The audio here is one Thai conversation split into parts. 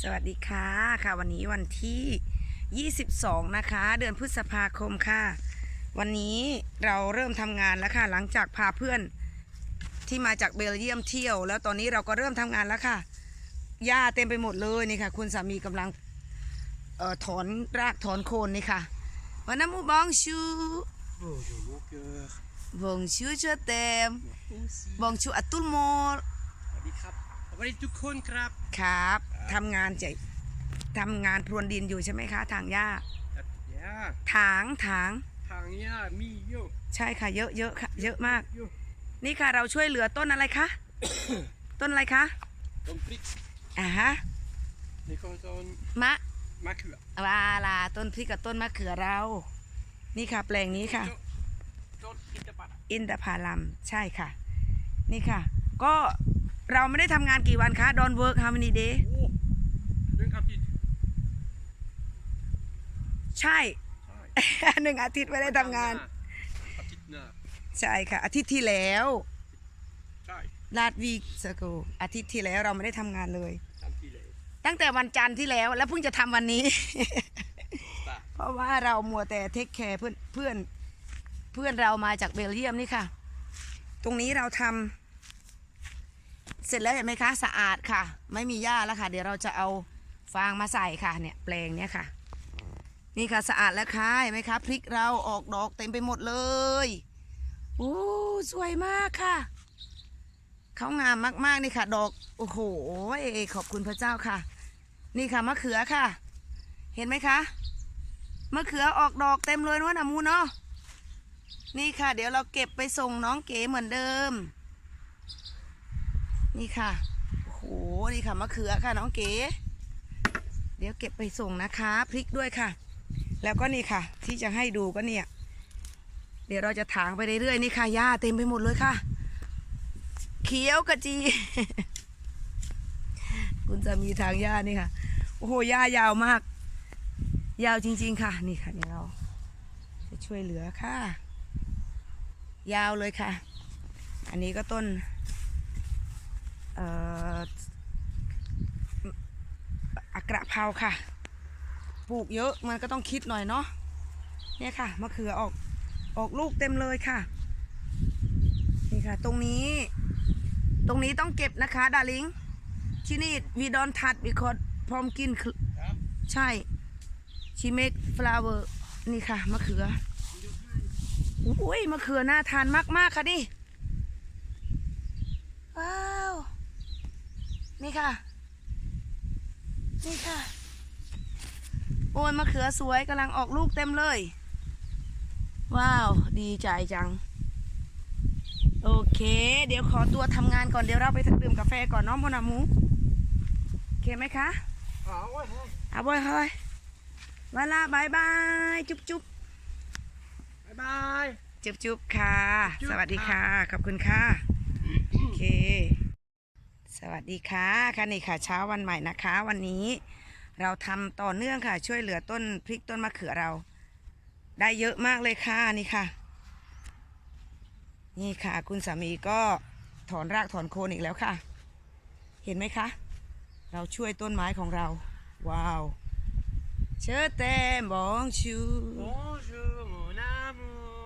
สวัสดีค่ะค่ะ วันนี้วันที่ 22 นะคะ เดือนพฤษภาคมค่ะ วันนี้เราเริ่มทำงานแล้วค่ะ หลังจากพาเพื่อนที่มาจากเบลเยียมเที่ยว แล้วตอนนี้เราก็เริ่มทำงานแล้วค่ะหญ้าเต็มไปหมดเลยนี่ค่ะ คุณสามีกำลังเอ่อถอนรากถอนโคนนี่ค่ะวันน้ำมูบองชู Bonjour mon cœur. บองชูเชอเต็ม Aussi. บองชูอัตุลโมสวัสดีครับสวัสดีทุกคนครับครับ ทำงานจะทำงานพรวนดินอยู่ใช่ไหมคะ ทางหญ้าตัดหญ้าถางถางทางหญ้ามีเยอะใช่ค่ะ เยอะเยอะค่ะ เยอะมาก เยอะนี่ค่ะเราช่วยเหลือต้นอะไรคะ ต้นอะไรคะต้นพริกอ่าฮะนี่ก็ต้นมะมะเขือวาลาต้นพริกกับต้นมะเขือเรา นี่ค่ะ แปลงนี้ค่ะ ต้นอินทผลัมอินทผลัมใช่ค่ะ นี่ค่ะ ก็เราไม่ได้ทำงานกี่วันคะ Don't work how many day โอ้เรื่อ งอาทิตย์ใช่ ใช่หนึ่งอาทิตย์ไม่ได้ทำงาน อาทิตย์หน้าใช่ค่ะ อาทิตย์ที่แล้วใช่ลาดวีสกูอาทิตย์ที่แล้วเราไม่ได้ทำงานเลยทันทีเลยตั้งแต่วันจันทร์ที่แล้วแล้วเพิ่งจะทำวันนี้ ตาเพราะว่าเรามัวแต่เทคแคร์เพื่อนเพื่อนเพื่อนเรามาจากเบลเยียมนี่ค่ะ ตรงนี้เราทำเสร็จแล้วเห็นไหมคะ สะอาดค่ะ ไม่มีหญ้าแล้วค่ะ เดี๋ยวเราจะเอา ฟางมาใส่ค่ะเนี่ยแปลงเนี่ยค่ะ นี่ค่ะสะอาดแล้วค่ะเห็นไหมคะพริกเราออกดอกเต็มไปหมดเลยโอ้สวยมากค่ะเขางามมากๆนี่ค่ะ ดอกโอ้โหขอบคุณพระเจ้าค่ะ นี่ค่ะมะเขือค่ะ เห็นไหมคะมะเขือออกดอกเต็มเลยนะวะนะมูเนาะนี่ค่ะ เดี๋ยวเราเก็บไปส่งน้องเก๋เหมือนเดิม นี่ค่ะโอ้โหนี่ค่ะมะเขือค่ะน้องเก๋ เดี๋ยวเก็บไปส่งนะคะพริกด้วยค่ะ แล้วก็นี่ค่ะ ที่จะให้ดูก็เนี่ย เดี๋ยวเราจะถางไปเรื่อยๆนี่ค่ะหญ้าเต็มไปหมดเลยค่ะ เขียวกระจี คุณจะมีทางหญ้านี่ค่ะ โอ้โหหญ้ายาวมาก ยาวจริง ๆ ค่ะ นี่ค่ะเดี๋ยวเราจะช่วยเหลือค่ะ ยาวเลยค่ะ อันนี้ก็ต้น เอ่อ อักระเพราค่ะ ปลูกเยอะมันก็ต้องคิดหน่อยเนาะ เนี่ยค่ะมะเขือออกออกลูกเต็มเลยค่ะ นี่ค่ะ ตรงนี้ ตรงนี้ต้องเก็บนะคะดาริงที่นี่วีดอนทัดวิคอดพร้อมกินครับใช่ชิเมกฟลาเวอร์นี่ค่ะมะเขืออุ้ยมะเขือน่าทานมาก ๆ ค่ะดิว้าว นี่ค่ะ นี่ค่ะ โอ้ยมะเขือสวยกำลังออกลูกเต็มเลย ว้าว ดีใจจัง โอเค เดี๋ยวขอตัวทำงานก่อนเดี๋ยวเราไปดื่มกาแฟก่อนเน้องพนาหมูโอเคไหมคะเอาไว้ให้เอาบอยเฮ้ยเวลาบายบายจุ๊บจุ๊บบ๊ายบาย จุ๊บจุ๊บค่ะจุ๊บสวัสดีค่ะ ขอบคุณค่ะ โอเค สวัสดีค่ะค่ะนี่ค่ะเช้าวันใหม่นะคะ วันนี้เราทำต่อเนื่องค่ะ ช่วยเหลือต้นพริกต้นมะเขือเรา ได้เยอะมากเลยค่ะนี่ค่ะ นี่ค่ะ คุณสามีก็ถอนรากถอนโคนอีกแล้วค่ะ เห็นไหมคะ เราช่วยต้นไม้ของเรา ว้าว เชิญเต็มบองชู Bonjour mon amour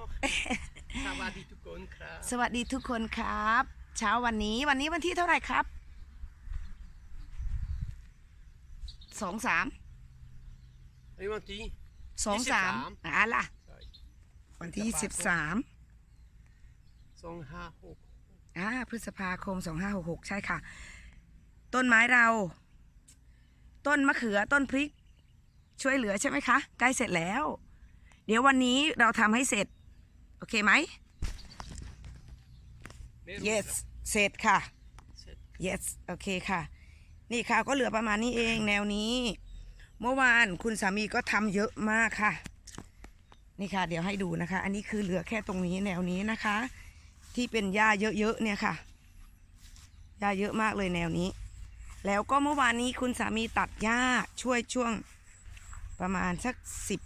สวัสดีทุกคนครับ สวัสดีทุกคนครับ เช้าวันนี้วันนี้วันที่เท่าไหร่ครับ สองสามไอ้วันที่สองสาม23อะล่ะใช่วันที่สิบสามสองห้าหกอ่าพฤษภาคมสองห้าหกหกใช่ค่ะ ต้นไม้เรา ต้นมะเขือต้นพริก ช่วยเหลือใช่ไหมคะใกล้เสร็จแล้ว เดี๋ยววันนี้เราทำให้เสร็จ โอเคไหมไม่รู้ yes เสร็จค่ะเสร็จ yes โอเคค่ะ นี่ค่ะก็เหลือประมาณนี้เองแนวนี้ เมื่อวานคุณสามีก็ทำเยอะมากค่ะ นี่ค่ะ เดี๋ยวให้ดูนะคะ อันนี้คือเหลือแค่ตรงนี้แนวนี้นะคะ ที่เป็นหญ้าเยอะๆเนี่ยค่ะหญ้าเยอะมากเลยแนวนี้ แล้วก็เมื่อวานนี้คุณสามีตัดหญ้าช่วยช่วงประมาณสักสิบ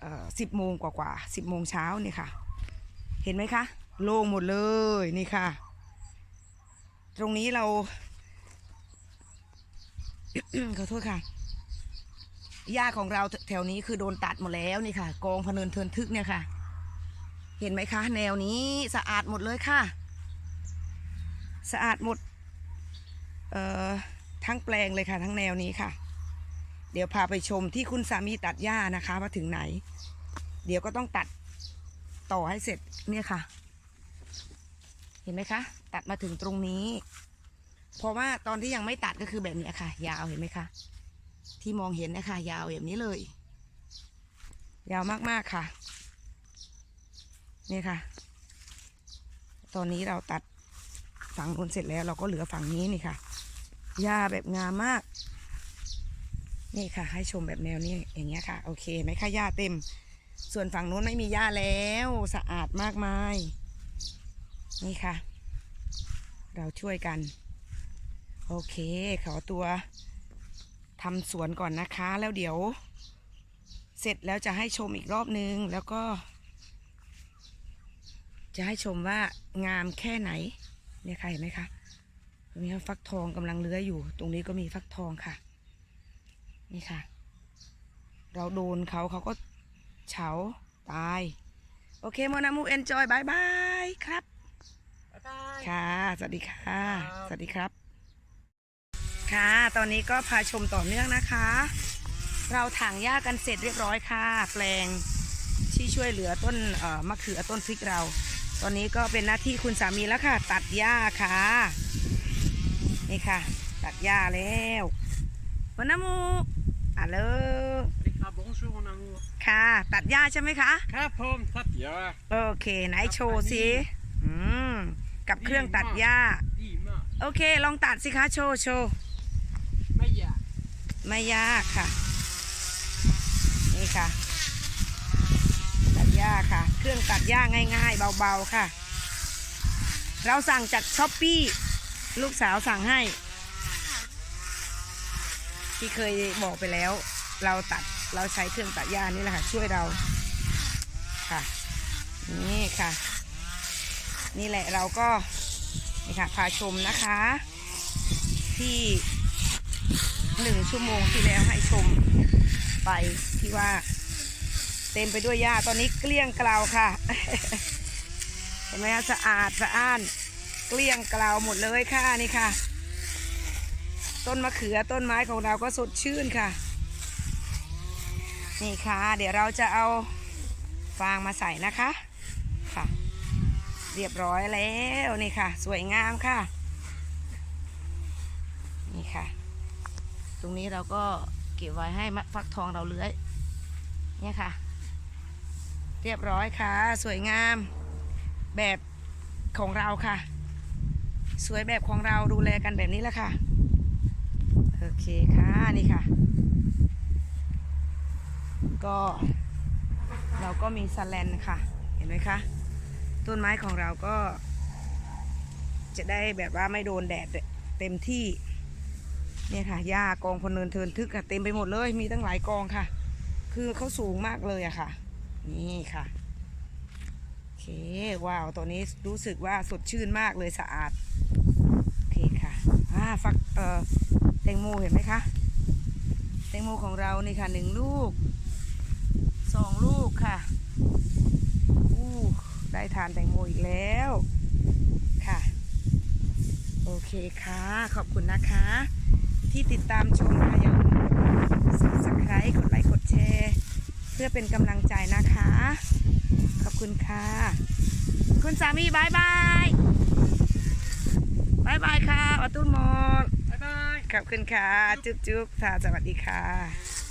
เอ่อสิบโมงกว่าๆสิบโมงเช้านี่ค่ะ เห็นไหมคะ โล่งหมดเลยนี่ค่ะ ตรงนี้เรา ขอโทษค่ะหญ้าของเราแถวนี้คือโดนตัดหมดแล้วนี่ค่ะ กองพเนินเทินทึกเนี่ยค่ะ เห็นไหมคะ แนวนี้สะอาดหมดเลยค่ะ สะอาดหมด เอ่อทั้งแปลงเลยค่ะ ทั้งแนวนี้ค่ะ เดี๋ยวพาไปชมที่คุณสามีตัดหญ้านะคะว่าถึงไหน เดี๋ยวก็ต้องตัดต่อให้เสร็จเนี่ยค่ะ เห็นไหมคะ ตัดมาถึงตรงนี้ เพราะว่าตอนที่ยังไม่ตัดก็คือแบบนี้ค่ะ ยาวเห็นไหมคะ ที่มองเห็นนะคะ ยาวแบบนี้เลย ยาวมากๆค่ะ นี่ค่ะ ตอนนี้เราตัดฝั่งนู้นเสร็จแล้ว เราก็เหลือฝั่งนี้นี่ค่ะหญ้าแบบงามมาก นี่ค่ะ ให้ชมแบบแนวนี้อย่างเงี้ยค่ะ โอเคไหมคะหญ้าเต็ม ส่วนฝั่งนู้นไม่มีหญ้าแล้วสะอาดมากมาย นี่ค่ะ เราช่วยกัน โอเคขอตัวทำสวนก่อนนะคะ แล้วเดี๋ยว เสร็จแล้วจะให้ชมอีกรอบนึง แล้วก็ จะให้ชมว่างามแค่ไหน เนี่ยค่ะเห็นไหมคะตรงนี้ฟักทองกำลังเลื้อยอยู่ ตรงนี้ก็มีฟักทองค่ะ นี่ค่ะ เราโดนเขาเขาก็เฉาตาย โอเคโมนามูเอนจอยบายบายครับ บ๊ายบาย ค่ะ สวัสดีค่ะครับสวัสดีครับ ค่ะ ตอนนี้ก็พาชมต่อเนื่องนะคะ เราถางหญ้ากันเสร็จเรียบร้อยค่ะ แปลงที่ช่วยเหลือต้นเอ่อมะเขือต้นพริกเรา ตอนนี้ก็เป็นหน้าที่คุณสามีแล้วค่ะ ตัดหญ้าค่ะ นี่ค่ะ ตัดหญ้าแล้ววันน้ำมูอะเลยสวัสดีครับ bonjour mon amour ค่ะ ตัดหญ้าใช่ไหมคะครับผมทัดยาโอเค ไหนโชว์สิอืมกับเครื่องตัดหญ้าดีมากโอเค ลองตัดสิคะ โชว์โชว์ไม่อยาก ไม่ยากค่ะ นี่ค่ะ ตัดหญ้าค่ะ เครื่องตัดหญ้าง่าย ๆ เบาๆค่ะ เราสั่งจากช้อปปี้ลูกสาวสั่งให้ ที่เคยบอกไปแล้ว เราตัดเราใช้เครื่องตัดหญ้านี่แหละค่ะ ช่วยเราค่ะ นี่ค่ะ นี่แหละเราก็นี่ค่ะพาชมนะคะ ที่ หนึ่งชั่วโมงที่แล้วให้ชมไปที่ว่า เต็มไปด้วยหญ้าตอนนี้เกลี้ยงกลาวค่ะ เห็นไหมคะสะอาดสะอ้าน เกลี้ยงกลาวหมดเลยค่ะนี่ค่ะ ต้นมะเขือต้นไม้ของเราก็สดชื่นค่ะ นี่ค่ะ เดี๋ยวเราจะเอาฟางมาใส่นะคะค่ะ เรียบร้อยแล้วนี่ค่ะ สวยงามค่ะ นี่ค่ะ ตรงนี้เราก็เก็บไว้ให้มะฟักทองเราเลื้อยเนี่ยค่ะ เรียบร้อยค่ะ สวยงามแบบของเราค่ะ สวยแบบของเราดูแลกันแบบนี้แหละค่ะ โอเคค่ะนี่ค่ะ ก็เราก็มีสแลนค่ะเห็นไหมคะต้นไม้ของเราก็จะได้แบบว่าไม่โดนแดดเต็มที่ เนี่ยค่ะหญ้ากองพลเนินเทินทึกอะเต็มไปหมดเลย มีตั้งหลายกองค่ะ คือเขาสูงมากเลยอะค่ะ นี่ค่ะโอเคว้าวตัวนี้รู้สึกว่าสดชื่นมากเลยสะอาดโอเคค่ะอ่าฟักเอ่อแตงโมเห็นไหมคะแตงโมของเรานี่ค่ะหนึ่งลูกสองลูกค่ะอู้ได้ทานแตงโมอีกแล้วค่ะ โอเคค่ะ ขอบคุณนะคะ ที่ติดตามชมค่ะอย่าลืมกด subscribe กดไลค์กดแชร์ เพื่อเป็นกำลังใจนะคะ ขอบคุณค่ะ คุณสามีบายบายบายบายค่ะออตุ้นมอลบ๊ายบายขอบคุณค่ะ จุ๊บจุ๊บค่ะสวัสดีค่ะ